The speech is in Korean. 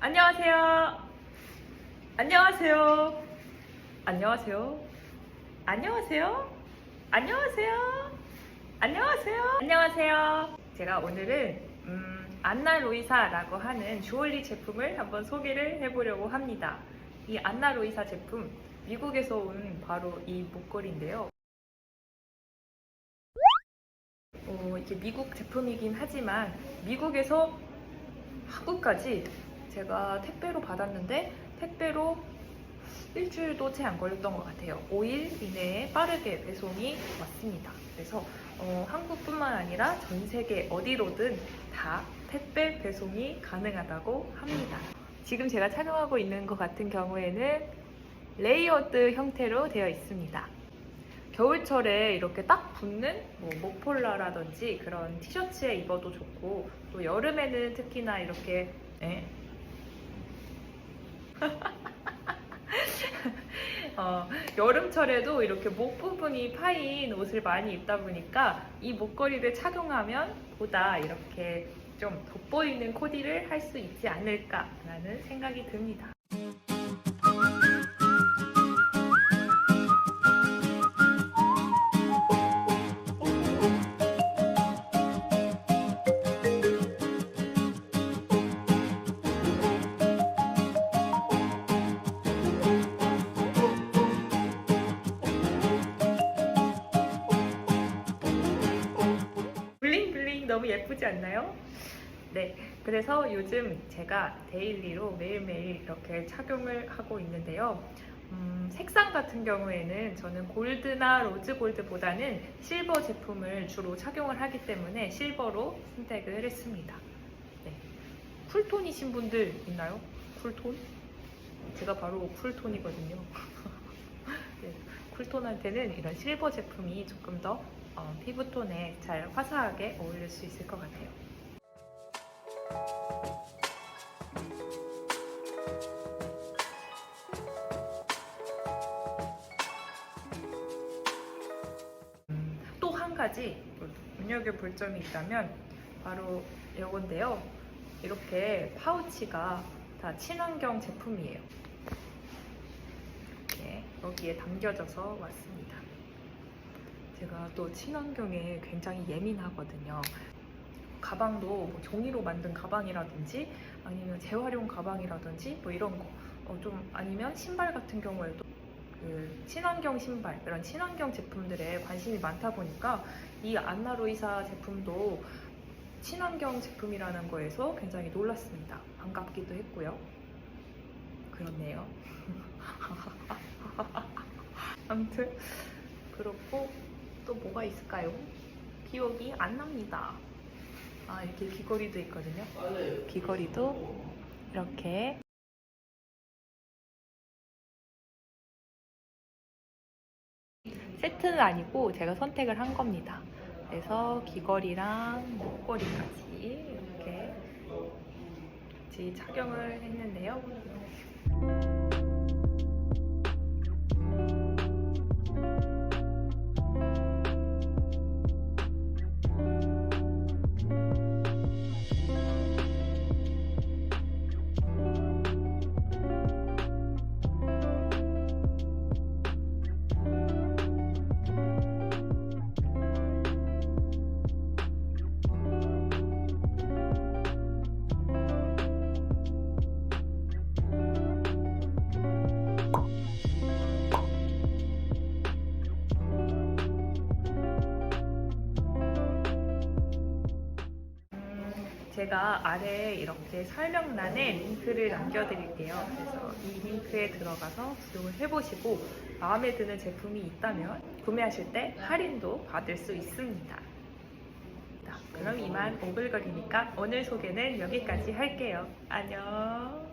안녕하세요. 안녕하세요. 안녕하세요. 안녕하세요. 안녕하세요. 안녕하세요. 안녕하세요. 제가 오늘은 음, 안나 로이사라고 하는 주얼리 제품을 한번 소개를 해보려고 합니다. 이 안나 로이사 제품 미국에서 온 바로 이 목걸이인데요. 어, 이게 미국 제품이긴 하지만 미국에서 한국까지 제가 택배로 받았는데 택배로 일주일도 채 안 걸렸던 것 같아요. 5일 이내에 빠르게 배송이 왔습니다. 그래서 어, 한국뿐만 아니라 전 세계 어디로든 다 택배 배송이 가능하다고 합니다. 지금 제가 착용하고 있는 것 같은 경우에는 레이어드 형태로 되어 있습니다. 겨울철에 이렇게 딱 붙는 뭐 목폴라라든지 그런 티셔츠에 입어도 좋고 또 여름에는 특히나 이렇게 예. 어, 여름철에도 이렇게 목 부분이 파인 옷을 많이 입다 보니까 이 목걸이를 착용하면 보다 이렇게 좀 돋보이는 코디를 할 수 있지 않을까라는 생각이 듭니다. 너무 예쁘지 않나요? 네, 그래서 요즘 제가 데일리로 매일매일 이렇게 착용을 하고 있는데요. 음, 색상 같은 경우에는 저는 골드나 로즈 골드보다는 실버 제품을 주로 착용을 하기 때문에 실버로 선택을 했습니다. 네. 쿨톤이신 분들 있나요? 쿨톤? 제가 바로 쿨톤이거든요. 네, 쿨톤한테는 이런 실버 제품이 조금 더 어, 피부톤에 잘 화사하게 어울릴 수 있을 것 같아요. 또한 가지 눈여겨볼 점이 있다면 바로 이건데요. 이렇게 파우치가 다 친환경 제품이에요. 이렇게 여기에 담겨져서 왔습니다. 제가 또 친환경에 굉장히 예민하거든요. 가방도 뭐 종이로 만든 가방이라든지 아니면 재활용 가방이라든지 뭐 이런 거. 어, 좀 아니면 신발 같은 경우에도 그 친환경 신발, 이런 친환경 제품들에 관심이 많다 보니까 이 안나로이사 제품도 친환경 제품이라는 거에서 굉장히 놀랐습니다. 반갑기도 했고요. 그렇네요. 아무튼 그렇고 또 뭐가 있을까요? 기억이 안 납니다. 아 이렇게 귀걸이도 있거든요. 귀걸이도 이렇게 세트는 아니고 제가 선택을 한 겁니다. 그래서 귀걸이랑 목걸이까지 이렇게 같이 착용을 했는데요. 제가 아래에 이렇게 설명란에 링크를 남겨드릴게요. 그래서 이 링크에 들어가서 구독을 해보시고 마음에 드는 제품이 있다면 구매하실 때 할인도 받을 수 있습니다. 자, 그럼 이만 오글거리니까 오늘 소개는 여기까지 할게요. 안녕.